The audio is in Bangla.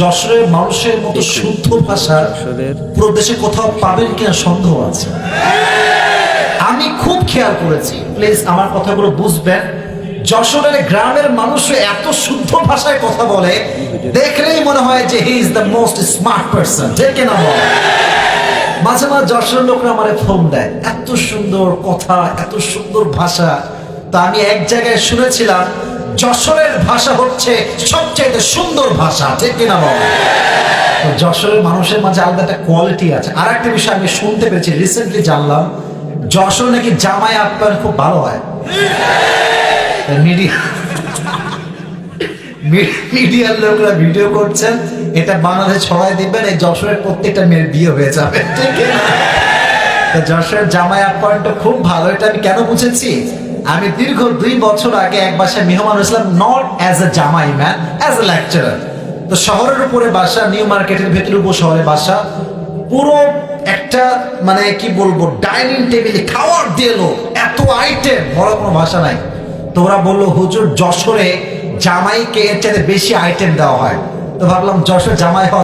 যশোরের মানুষের মতো শুদ্ধ ভাষা পুরো দেশে কোথাও পাবেন কিনা সন্দেহ আছে। আমি খুব খেয়াল করেছি প্লিজ আমার কথাগুলো বুঝবেন যশোরের গ্রামের মানুষ এত শুদ্ধ ভাষায় কথা বলে দেখলেই মনে হয় যে he is the most smart person ঠিক না মাঝে মাঝে যশোরের লোকরা আমার ফোন দেয় এত সুন্দর কথা এত সুন্দর ভাষা। তা আমি এক জায়গায় শুনেছিলাম যশোরের ভাষা হচ্ছে সবচেয়ে সুন্দর ভাষা, ঠিক কিনা তো যশোরের মানুষের মাঝে আলাদা একটা কোয়ালিটি আছে। আর একটা বিষয় আমি শুনতে পেরেছি রিসেন্টলি জানলাম, যশোর নাকি জামাই আপ্যায়ন খুব ভালো হয়। মিডিয়া মিডিয়ার লোকরা ভিডিও করছেন, এটা বাংলাদেশ ছড়াই দিবেন, এই যশোরের প্রত্যেকটা মেয়ের বিয়ে হয়ে যাবে? যশোরের জামাই আপ্যায়নটা খুব ভালো, এটা আমি কেন বুঝেছি? আমি দীর্ঘ দুই বছর আগে এক বাসায় মেহমান হয়েছিলাম নট অ্যাজ এ জামাই ম্যান অ্যাজ এ লেকচারার তো শহরের উপরে বাসা নিউ মার্কেটের ভেতরে উপশহরে বাসা। পুরো একটা মানে কি বলব ডাইনিং টেবিলে খাওয়ার দিয়ে এত আইটেম বড় কোনো ভাষা নাই। তো ওরা বলল, হুজুর, যশোরে জামাইকে এর চাইতে বেশি আইটেম দেওয়া হয়। তো ভাবলাম, যশোর জামাই হওয়া